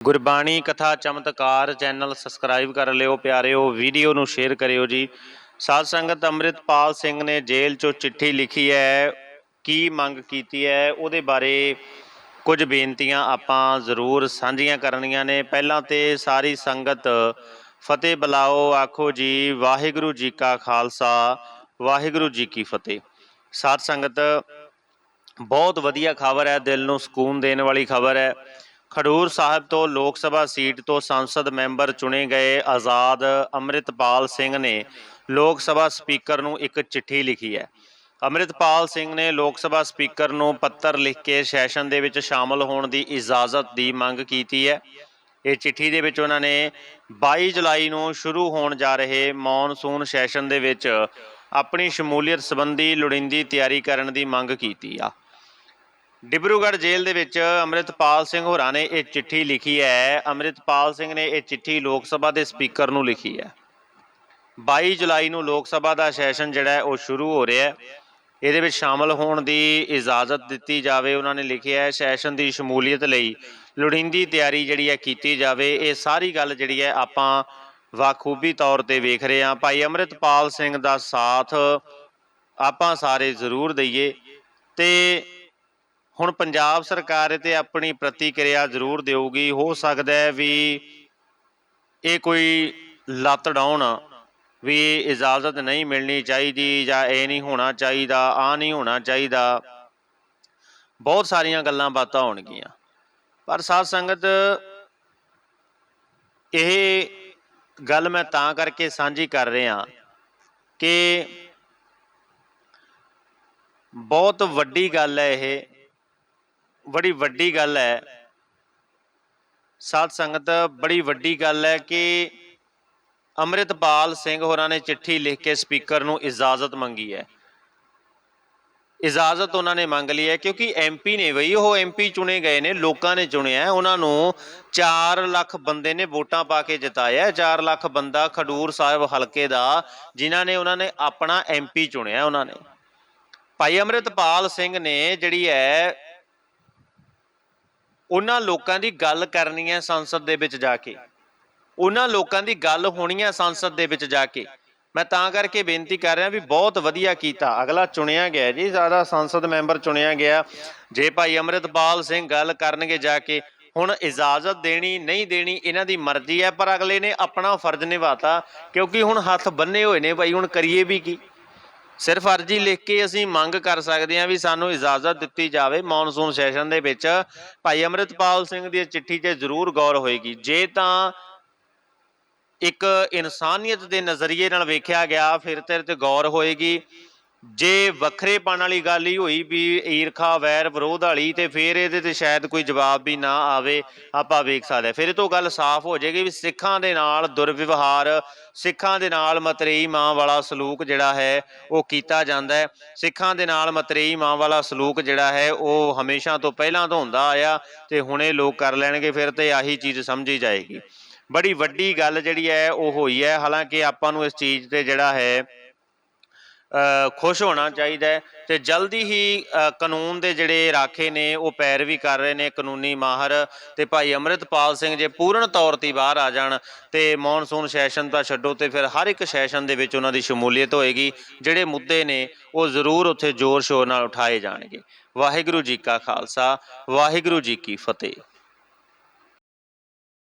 ਗੁਰਬਾਣੀ ਕਥਾ ਚਮਤਕਾਰ channel subscribe ਕਰ ਲਿਓ, ਪਿਆਰਿਓ। ਵੀਡੀਓ ਨੂੰ ਸ਼ੇਅਰ ਕਰਿਓ ਜੀ। ਸਾਧ ਸੰਗਤ ਅੰਮ੍ਰਿਤਪਾਲ ਸਿੰਘ ਨੇ ਜੇਲ੍ਹ ਚੋਂ ਚਿੱਠੀ ਲਿਖੀ ਹੈ, ਕੀ ਮੰਗ ਕੀਤੀ ਹੈ, ਉਹਦੇ ਬਾਰੇ ਕੁਝ ਬੇਨਤੀਆਂ ਆਪਾਂ ਜ਼ਰੂਰ ਸਾਂਝੀਆਂ ਕਰਨੀਆਂ ਨੇ। ਪਹਿਲਾਂ ਤੇ ਸਾਰੀ ਸੰਗਤ ਫਤਿਹ ਬੁਲਾਓ, ਆਖੋ ਜੀ, ਵਾਹਿਗੁਰੂ ਜੀ ਕਾ ਖਾਲਸਾ, ਵਾਹਿਗੁਰੂ ਜੀ ਕੀ ਫਤਿਹ। ਸਾਧ ਸੰਗਤ, ਬਹੁਤ ਵਧੀਆ ਖਬਰ ਹੈ, ਦਿਲ ਨੂੰ ਸਕੂਨ ਦੇਣ ਵਾਲੀ ਖਬਰ ਹੈ। ਖਡੂਰ ਸਾਹਿਬ ਤੋਂ ਲੋਕ ਸਭਾ ਸੀਟ ਤੋਂ ਸੰਸਦ ਮੈਂਬਰ ਚੁਣੇ ਗਏ ਆਜ਼ਾਦ ਅੰਮ੍ਰਿਤਪਾਲ ਸਿੰਘ ਨੇ ਲੋਕ ਸਭਾ ਸਪੀਕਰ ਨੂੰ ਇੱਕ ਚਿੱਠੀ ਲਿਖੀ ਹੈ। ਅੰਮ੍ਰਿਤਪਾਲ ਸਿੰਘ ਨੇ ਲੋਕ ਸਭਾ ਸਪੀਕਰ ਨੂੰ ਪੱਤਰ ਲਿਖ ਕੇ ਸੈਸ਼ਨ ਦੇ ਵਿੱਚ ਸ਼ਾਮਲ ਹੋਣ ਦੀ ਇਜਾਜ਼ਤ ਦੀ ਮੰਗ ਕੀਤੀ ਹੈ। ਇਹ ਚਿੱਠੀ ਦੇ ਵਿੱਚ ਉਹਨਾਂ ਨੇ 22 ਜੁਲਾਈ ਨੂੰ ਸ਼ੁਰੂ ਹੋਣ ਜਾ ਰਹੇ ਮੌਨਸੂਨ ਸੈਸ਼ਨ ਦੇ ਵਿੱਚ ਆਪਣੀ ਸ਼ਮੂਲੀਅਤ ਸੰਬੰਧੀ ਲੋੜੀਂਦੀ ਤਿਆਰੀ ਕਰਨ ਦੀ ਮੰਗ ਕੀਤੀ ਆ। ਡਿਬਰੂਗੜ੍ਹ ਜੇਲ੍ਹ ਦੇ ਵਿੱਚ ਅੰਮ੍ਰਿਤਪਾਲ ਸਿੰਘ ਹੋਰਾਂ ਨੇ ਇਹ ਚਿੱਠੀ ਲਿਖੀ ਹੈ। ਅੰਮ੍ਰਿਤਪਾਲ ਸਿੰਘ ਨੇ ਇਹ ਚਿੱਠੀ ਲੋਕ ਸਭਾ ਦੇ ਸਪੀਕਰ ਨੂੰ ਲਿਖੀ ਹੈ। 22 ਜੁਲਾਈ ਨੂੰ ਲੋਕ ਸਭਾ ਦਾ ਸੈਸ਼ਨ ਜਿਹੜਾ ਹੈ, ਉਹ ਸ਼ੁਰੂ ਹੋ ਰਿਹਾ ਹੈ। ਇਹਦੇ ਵਿੱਚ ਸ਼ਾਮਲ ਹੋਣ ਦੀ ਇਜਾਜ਼ਤ ਦਿੱਤੀ ਜਾਵੇ, ਉਹਨਾਂ ਨੇ ਲਿਖਿਆ ਹੈ। ਸੈਸ਼ਨ ਦੀ ਸ਼ਮੂਲੀਅਤ ਲਈ ਲੋੜੀਂਦੀ ਤਿਆਰੀ ਜਿਹੜੀ ਹੈ, ਕੀਤੀ ਜਾਵੇ। ਇਹ ਸਾਰੀ ਗੱਲ ਜਿਹੜੀ ਹੈ, ਆਪਾਂ ਵਾਖੂਬੀ ਤੌਰ ਤੇ ਵੇਖ ਰਹੇ ਹਾਂ। ਭਾਈ ਅੰਮ੍ਰਿਤਪਾਲ ਸਿੰਘ ਦਾ ਸਾਥ ਆਪਾਂ ਸਾਰੇ ਜ਼ਰੂਰ ਦਈਏ ਤੇ ਹੁਣ ਪੰਜਾਬ ਸਰਕਾਰ ਤੇ ਆਪਣੀ ਪ੍ਰਤੀਕਿਰਿਆ ਜ਼ਰੂਰ ਦੇਊਗੀ। ਹੋ ਸਕਦਾ ਹੈ ਵੀ ਇਹ ਕੋਈ ਲੱਤ ਡਾਉਣ ਵੀ ਇਜਾਜ਼ਤ ਨਹੀਂ ਮਿਲਣੀ ਚਾਹੀਦੀ ਜਾਂ ਇਹ ਨਹੀਂ ਹੋਣਾ ਚਾਹੀਦਾ ਆ ਨਹੀਂ ਹੋਣਾ ਚਾਹੀਦਾ। ਬਹੁਤ ਸਾਰੀਆਂ ਗੱਲਾਂ ਬਾਤਾਂ ਹੋਣਗੀਆਂ। ਪਰ ਸਾਧ ਸੰਗਤ, ਇਹ ਗੱਲ ਮੈਂ ਤਾਂ ਕਰਕੇ ਸਾਂਝੀ ਕਰ ਰਿਹਾ ਕਿ ਬਹੁਤ ਵੱਡੀ ਗੱਲ ਹੈ ਇਹ। ਬੜੀ ਵੱਡੀ ਗੱਲ ਹੈ। ਸਾਧ ਸੰਗਤ, ਬੜੀ ਵੱਡੀ ਗੱਲ ਹੈ ਕਿ ਅੰਮ੍ਰਿਤਪਾਲ ਸਿੰਘ ਹੋਰਾਂ ਨੇ ਚਿੱਠੀ ਲਿਖ ਕੇ ਸਪੀਕਰ ਨੂੰ ਇਜਾਜ਼ਤ ਮੰਗੀ ਹੈ। ਇਜਾਜ਼ਤ ਉਹਨਾਂ ਨੇ ਮੰਗ ਲਈ ਹੈ ਕਿਉਂਕਿ ਐਮਪੀ ਨੇ ਬਈ, ਉਹ ਐਮਪੀ ਚੁਣੇ ਗਏ ਨੇ, ਲੋਕਾਂ ਨੇ ਚੁਣਿਆ ਉਹਨਾਂ ਨੂੰ 4 ਲੱਖ ਬੰਦੇ ਨੇ ਵੋਟਾਂ ਪਾ ਕੇ ਜਿਤਾਇਆ ਹੈ। 4 ਲੱਖ ਬੰਦਾ ਖਡੂਰ ਸਾਹਿਬ ਹਲਕੇ ਦਾ, ਜਿਨ੍ਹਾਂ ਨੇ ਉਹਨਾਂ ਨੇ ਆਪਣਾ ਐਮਪੀ ਚੁਣਿਆ ਉਹਨਾਂ ਨੇ। ਭਾਈ ਅੰਮ੍ਰਿਤਪਾਲ ਸਿੰਘ ਨੇ ਜਿਹੜੀ ਹੈ ਉਹਨਾਂ ਲੋਕਾਂ ਦੀ ਗੱਲ ਕਰਨੀ ਹੈ ਸੰਸਦ ਦੇ ਵਿੱਚ ਜਾ ਕੇ। ਉਹਨਾਂ ਲੋਕਾਂ ਦੀ ਗੱਲ ਹੋਣੀ ਹੈ ਸੰਸਦ ਦੇ ਵਿੱਚ ਜਾ ਕੇ। ਮੈਂ ਤਾਂ ਕਰਕੇ ਬੇਨਤੀ ਕਰ ਰਿਹਾ ਵੀ ਬਹੁਤ ਵਧੀਆ ਕੀਤਾ। ਅਗਲਾ ਚੁਣਿਆ ਗਿਆ ਜੀ ਜ਼ਿਆਦਾ ਸੰਸਦ ਮੈਂਬਰ ਚੁਣਿਆ ਗਿਆ। ਜੇ ਭਾਈ ਅੰਮ੍ਰਿਤਪਾਲ ਸਿੰਘ ਗੱਲ ਕਰਨਗੇ ਜਾ ਕੇ, ਹੁਣ ਇਜਾਜ਼ਤ ਦੇਣੀ, ਨਹੀਂ ਦੇਣੀ ਇਹਨਾਂ ਦੀ ਮਰਜ਼ੀ ਹੈ, ਪਰ ਅਗਲੇ ਨੇ ਆਪਣਾ ਫਰਜ਼ ਨਿਭਾਤਾ, ਕਿਉਂਕਿ ਹੁਣ ਹੱਥ ਬੰਨੇ ਹੋਏ ਨੇ ਭਾਈ, ਹੁਣ ਕਰੀਏ ਵੀ ਕੀ? ਸਿਰਫ ਅਰਜੀ ਲਿਖ ਕੇ ਅਸੀਂ ਮੰਗ ਕਰ ਸਕਦੇ ਹਾਂ ਵੀ ਸਾਨੂੰ ਇਜਾਜ਼ਤ ਦਿੱਤੀ ਜਾਵੇ ਮੌਨਸੂਨ ਸੈਸ਼ਨ ਦੇ ਵਿੱਚ। ਭਾਈ ਅੰਮ੍ਰਿਤਪਾਲ ਸਿੰਘ ਦੀ ਚਿੱਠੀ 'ਤੇ ਜ਼ਰੂਰ ਗੌਰ ਹੋਏਗੀ। ਜੇ ਤਾਂ ਇੱਕ ਇਨਸਾਨੀਅਤ ਦੇ ਨਜ਼ਰੀਏ ਨਾਲ ਵੇਖਿਆ ਗਿਆ, ਫਿਰ ਤੇਰੇ ਤੇ ਗੌਰ ਹੋਏਗੀ। ਜੇ ਵੱਖਰੇਪਣ ਵਾਲੀ ਗੱਲ ਹੀ ਹੋਈ ਵੀ ਈਰਖਾ, ਵੈਰ, ਵਿਰੋਧ ਵਾਲੀ, ਤੇ ਫਿਰ ਇਹਦੇ ਤੇ ਸ਼ਾਇਦ ਕੋਈ ਜਵਾਬ ਵੀ ਨਾ ਆਵੇ, ਆਪਾਂ ਵੇਖ ਸਕਦੇ ਫਿਰ ਇਹ ਤੋਂ ਗੱਲ ਸਾਫ਼ ਹੋ ਜਾਏਗੀ ਵੀ ਸਿੱਖਾਂ ਦੇ ਨਾਲ ਦੁਰਵਿਵਹਾਰ, ਸਿੱਖਾਂ ਦੇ ਨਾਲ ਮਤਰੇਈ ਮਾਂ ਵਾਲਾ ਸਲੂਕ ਜਿਹੜਾ ਹੈ, ਉਹ ਕੀਤਾ ਜਾਂਦਾ ਹੈ। ਸਿੱਖਾਂ ਦੇ ਨਾਲ ਮਤਰੇਈ ਮਾਂ ਵਾਲਾ ਸਲੂਕ ਜਿਹੜਾ ਹੈ, ਉਹ ਹਮੇਸ਼ਾ ਤੋਂ ਪਹਿਲਾਂ ਤੋਂ ਹੁੰਦਾ ਆਇਆ ਤੇ ਹੁਣੇ ਲੋਕ ਕਰ ਲੈਣਗੇ, ਫਿਰ ਤੇ ਆਹੀ ਚੀਜ਼ ਸਮਝੀ ਜਾਏਗੀ। ਬੜੀ ਵੱਡੀ ਗੱਲ ਜਿਹੜੀ ਹੈ, ਉਹ ਹੋਈ ਹੈ। ਹਾਲਾਂਕਿ ਆਪਾਂ ਨੂੰ ਇਸ ਚੀਜ਼ ਤੇ ਜਿਹੜਾ ਹੈ ਖੁਸ਼ ਹੋਣਾ ਚਾਹੀਦਾ ਹੈ ਤੇ ਜਲਦੀ ਹੀ ਕਾਨੂੰਨ ਦੇ ਜਿਹੜੇ ਰਾਖੇ ਨੇ, ਉਹ ਪੈਰ ਵੀ ਕਰ ਰਹੇ ਨੇ ਕਾਨੂੰਨੀ ਮਾਹਰ ਤੇ ਭਾਈ ਅੰਮ੍ਰਿਤਪਾਲ ਸਿੰਘ ਜੇ ਪੂਰਨ ਤੌਰ ਤੇ ਬਾਹਰ ਆ ਜਾਣ ਤੇ ਮੌਨਸੂਨ ਸੈਸ਼ਨ ਤਾਂ ਛੱਡੋ ਤੇ ਫਿਰ ਹਰ ਇੱਕ ਸੈਸ਼ਨ ਦੇ ਵਿੱਚ ਉਹਨਾਂ ਦੀ ਸ਼ਮੂਲੀਅਤ ਹੋਏਗੀ, ਜਿਹੜੇ ਮੁੱਦੇ ਨੇ, ਉਹ ਜ਼ਰੂਰ ਉੱਥੇ ਜ਼ੋਰ ਸ਼ੋਰ ਨਾਲ ਉਠਾਏ ਜਾਣਗੇ। ਵਾਹਿਗੁਰੂ ਜੀ ਕਾ ਖਾਲਸਾ, ਵਾਹਿਗੁਰੂ ਜੀ ਕੀ ਫਤਿਹ।